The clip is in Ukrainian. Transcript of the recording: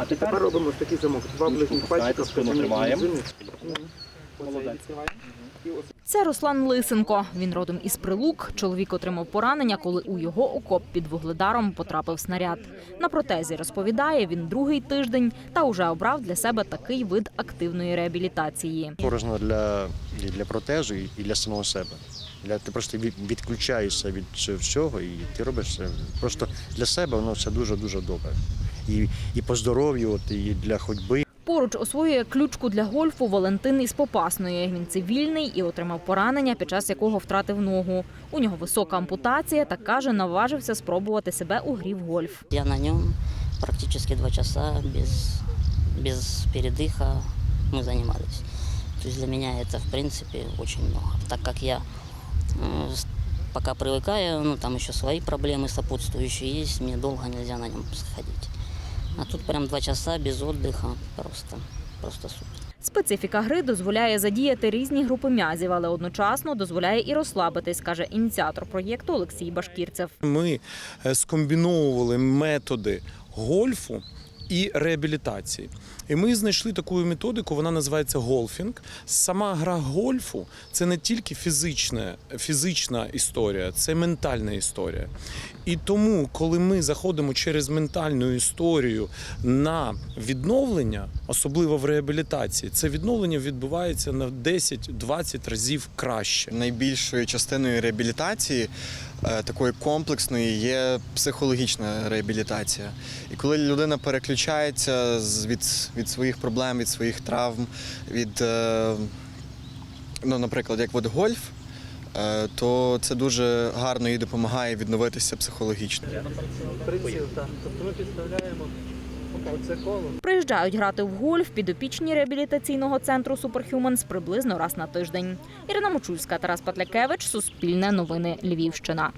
А Тепер тепер робимо такий замок. Два ближніх пальчика тримаємо. Це Руслан Лисенко. Він родом із Прилук. Чоловік отримав поранення, коли у його окоп під вугледаром потрапив снаряд. На протезі розповідає, він другий тиждень та уже обрав для себе такий вид активної реабілітації. Корисно для, і для протезу і для самого себе. Для, ти просто відключаєшся від всього і ти робиш це. Просто для себе воно все дуже-дуже добре І, і по здоров'ю, от, і для ходьби. Поруч освоює ключку для гольфу Валентин із Попасної. Він цивільний і отримав поранення, під час якого втратив ногу. У нього висока ампутація та каже, наважився спробувати себе у грі в гольф. Я на нем практически два часа без, без передыха мы занимались. То есть для меня это, в принципе, очень много. Так как я э, с- пока привыкаю, ну там еще свои проблемы сопутствующие есть, мне долго нельзя на нем сходить. А тут прям два часа без отдыха, просто, просто супер. Специфіка гри дозволяє задіяти різні групи м'язів, але одночасно дозволяє і розслабитись, каже ініціатор проєкту Олексій Башкірцев. Ми е, скомбіновували методи гольфу і реабілітації. І ми знайшли таку методику, вона називається гольфінг. Сама гра гольфу це не тільки фізична, фізична історія, це ментальна історія. І тому, коли ми заходимо через ментальну історію на відновлення, особливо в реабілітації, це відновлення відбувається на 10-20 разів краще. Найбільшою частиною реабілітації, е, такої комплексної, є психологічна реабілітація. І коли людина переключається від, від своїх проблем, від своїх травм, від, е, ну, наприклад, як от гольф, то це дуже гарно їй допомагає відновитися психологічно. Приціл, так. Тобто ми підставляємо. Приїжджають грати в гольф підопічні реабілітаційного центру Суперхюменс приблизно раз на тиждень. Ірина Мочульська, Тарас Патлякевич, Суспільне новини Львівщина.